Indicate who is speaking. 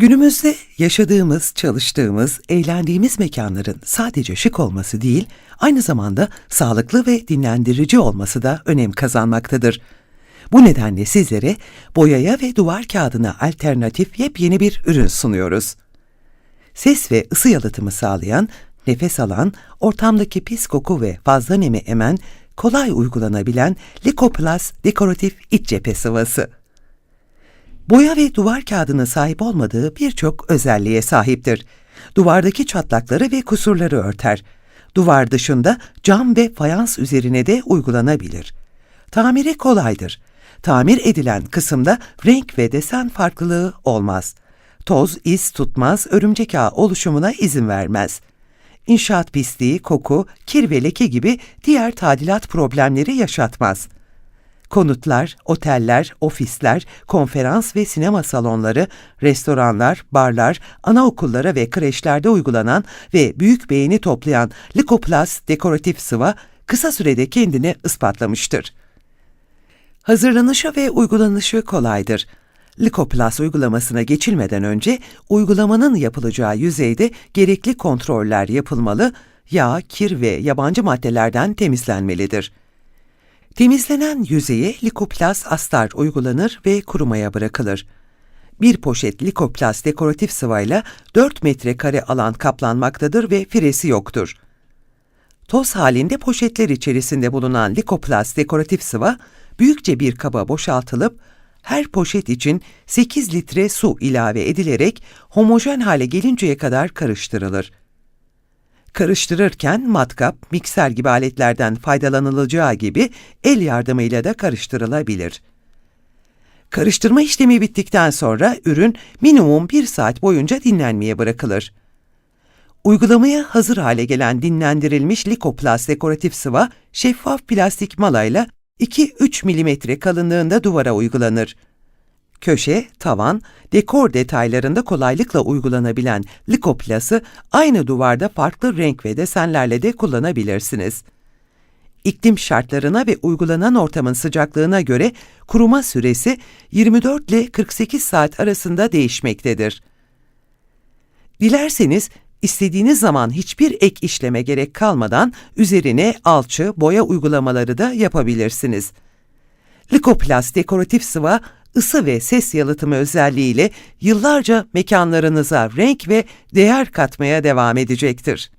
Speaker 1: Günümüzde yaşadığımız, çalıştığımız, eğlendiğimiz mekanların sadece şık olması değil, aynı zamanda sağlıklı ve dinlendirici olması da önem kazanmaktadır. Bu nedenle sizlere boyaya ve duvar kağıdına alternatif yepyeni bir ürün sunuyoruz. Ses ve ısı yalıtımı sağlayan, nefes alan, ortamdaki pis koku ve fazla nemi emen, kolay uygulanabilen Licoplus dekoratif iç cephe sıvası. Boya ve duvar kağıdının sahip olmadığı birçok özelliğe sahiptir. Duvardaki çatlakları ve kusurları örter. Duvar dışında cam ve fayans üzerine de uygulanabilir. Tamiri kolaydır. Tamir edilen kısımda renk ve desen farklılığı olmaz. Toz, iz tutmaz, örümcek ağı oluşumuna izin vermez. İnşaat pisliği, koku, kir ve leke gibi diğer tadilat problemleri yaşatmaz. Konutlar, oteller, ofisler, konferans ve sinema salonları, restoranlar, barlar, anaokullara ve kreşlerde uygulanan ve büyük beğeni toplayan Licoplus dekoratif sıva kısa sürede kendini ispatlamıştır. Hazırlanışı ve uygulanışı kolaydır. Licoplus uygulamasına geçilmeden önce uygulamanın yapılacağı yüzeyde gerekli kontroller yapılmalı, yağ, kir ve yabancı maddelerden temizlenmelidir. Temizlenen yüzeye Licoplus astar uygulanır ve kurumaya bırakılır. Bir poşet Licoplus dekoratif sıvayla 4 metrekare alan kaplanmaktadır ve firesi yoktur. Toz halinde poşetler içerisinde bulunan Licoplus dekoratif sıva büyükçe bir kaba boşaltılıp her poşet için 8 litre su ilave edilerek homojen hale gelinceye kadar karıştırılır. Karıştırırken matkap, mikser gibi aletlerden faydalanılacağı gibi el yardımıyla da karıştırılabilir. Karıştırma işlemi bittikten sonra ürün minimum bir saat boyunca dinlenmeye bırakılır. Uygulamaya hazır hale gelen dinlendirilmiş Licoplast dekoratif sıva şeffaf plastik malayla 2-3 mm kalınlığında duvara uygulanır. Köşe, tavan, dekor detaylarında kolaylıkla uygulanabilen Likoplas'ı aynı duvarda farklı renk ve desenlerle de kullanabilirsiniz. İklim şartlarına ve uygulanan ortamın sıcaklığına göre kuruma süresi 24 ile 48 saat arasında değişmektedir. Dilerseniz istediğiniz zaman hiçbir ek işleme gerek kalmadan üzerine alçı, boya uygulamaları da yapabilirsiniz. Likoplast dekoratif sıva ısı ve ses yalıtımı özelliğiyle yıllarca mekanlarınıza renk ve değer katmaya devam edecektir.